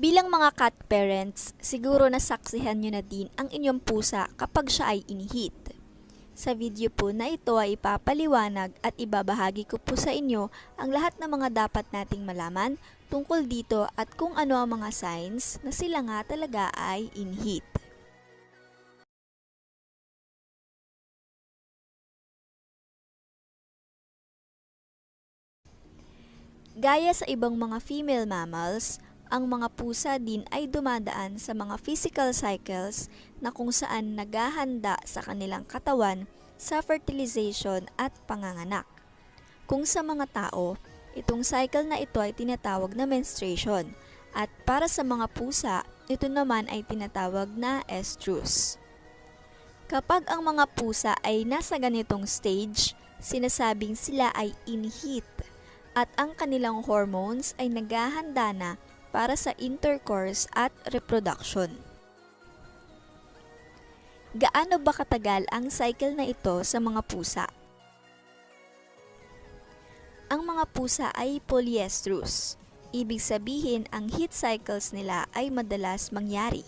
Bilang mga cat parents, siguro nasaksihan nyo na din ang inyong pusa kapag siya ay inihit. Sa video po na ito ay ipapaliwanag at ibabahagi ko po sa inyo ang lahat ng mga dapat nating malaman tungkol dito at kung ano ang mga signs na sila nga talaga ay inhit. Gaya sa ibang mga female mammals, ang mga pusa din ay dumadaan sa mga physical cycles na kung saan naghahanda sa kanilang katawan sa fertilization at panganganak. Kung sa mga tao, itong cycle na ito ay tinatawag na menstruation at para sa mga pusa, ito naman ay tinatawag na estrus. Kapag ang mga pusa ay nasa ganitong stage, sinasabing sila ay in heat at ang kanilang hormones ay naghahanda na para sa intercourse at reproduction. Gaano ba katagal ang cycle na ito sa mga pusa? Ang mga pusa ay polyestrous. Ibig sabihin, ang heat cycles nila ay madalas mangyari.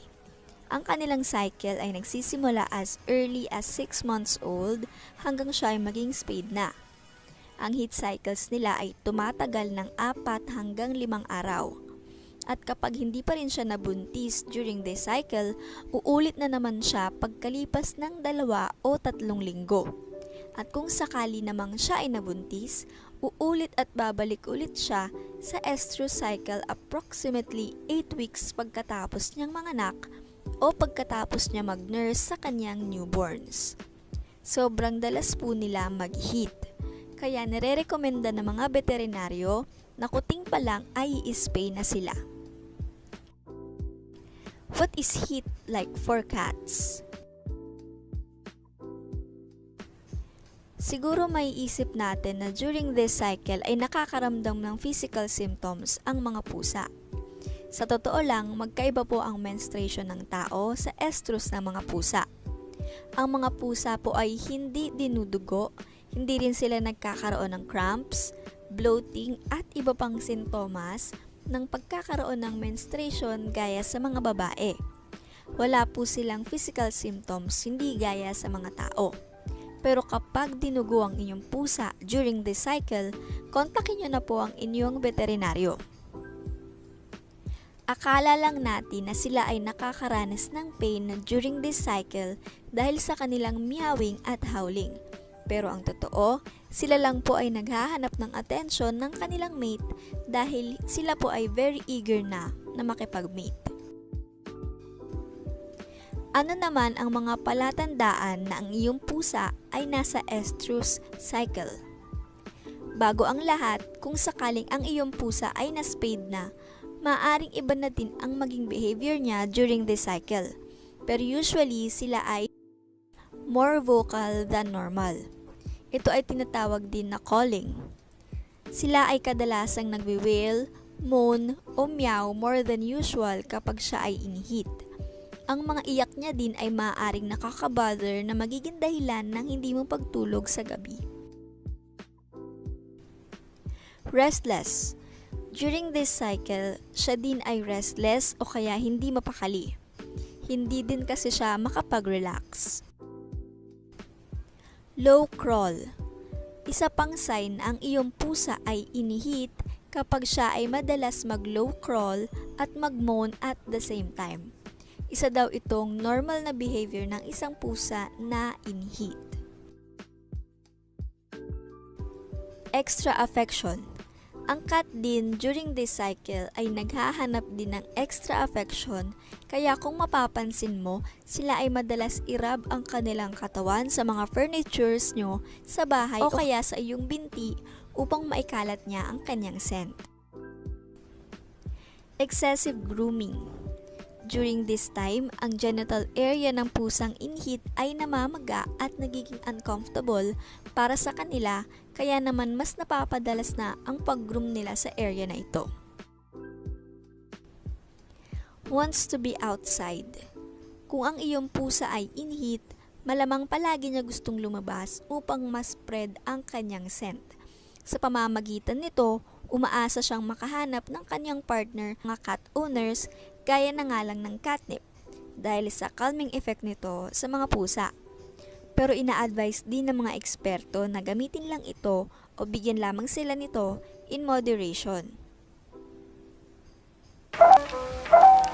Ang kanilang cycle ay nagsisimula as early as 6 months old hanggang siya ay maging spayed na. Ang heat cycles nila ay tumatagal ng 4 hanggang 5 araw. At kapag hindi pa rin siya nabuntis during this cycle, uulit na naman siya pagkalipas ng dalawa o tatlong linggo. At kung sakali namang siya ay nabuntis, uulit at babalik ulit siya sa estrus cycle approximately 8 weeks pagkatapos niyang manganak o pagkatapos niya mag-nurse sa kanyang newborns. Sobrang dalas po nila mag-heat. Kaya nire-recommenda ng mga veterinaryo na kuting pa lang ay i-spay na sila. What is heat like for cats? Siguro may isip natin na during this cycle ay nakakaramdam ng physical symptoms ang mga pusa. Sa totoo lang, magkaiba po ang menstruation ng tao sa estrus ng mga pusa. Ang mga pusa po ay hindi dinudugo, hindi rin sila nagkakaroon ng cramps, bloating at iba pang sintomas ng pagkakaroon ng menstruation gaya sa mga babae. Wala po silang physical symptoms hindi gaya sa mga tao. Pero kapag dinugo ang inyong pusa during this cycle, kontakin nyo na po ang inyong veterinaryo. Akala lang natin na sila ay nakakaranas ng pain during this cycle dahil sa kanilang meowing at howling. Pero ang totoo, sila lang po ay naghahanap ng atensyon ng kanilang mate dahil sila po ay very eager na na makipag-mate. Ano naman ang mga palatandaan na ang iyong pusa ay nasa estrus cycle? Bago ang lahat, kung sakaling ang iyong pusa ay na-spayed na, maaring iba na din ang maging behavior niya during this cycle. Pero usually, sila ay more vocal than normal. Ito ay tinatawag din na calling. Sila ay kadalasang nagwi-wail, moan, o meow more than usual kapag siya ay inihit. Ang mga iyak niya din ay maaaring nakakabother na magiging dahilan ng hindi mo pagtulog sa gabi. Restless. During this cycle, siya din ay restless o kaya hindi mapakali. Hindi din kasi siya makapag-relax. Low crawl. Isa pang sign ang iyong pusa ay inihit kapag siya ay madalas mag-low crawl at mag-moan at the same time. Isa daw itong normal na behavior ng isang pusa na inhit. Extra affection. Ang cat din during this cycle ay naghahanap din ng extra affection kaya kung mapapansin mo, sila ay madalas irab ang kanilang katawan sa mga furnitures nyo sa bahay o kaya sa iyong binti upang maikalat niya ang kanyang scent. Excessive grooming. During this time, ang genital area ng pusang inhit ay namamaga at nagiging uncomfortable para sa kanila kaya naman mas napapadalas na ang pag-groom nila sa area na ito. Wants to be outside. Kung ang iyong pusa ay inhit, malamang palagi niya gustong lumabas upang mas spread ang kanyang scent. Sa pamamagitan nito, Umaasa siyang makahanap ng kanyang partner mga cat owners gaya na nga lang ng catnip dahil sa calming effect nito sa mga pusa. Pero ina-advise din ng mga eksperto na gamitin lang ito o bigyan lamang sila nito in moderation.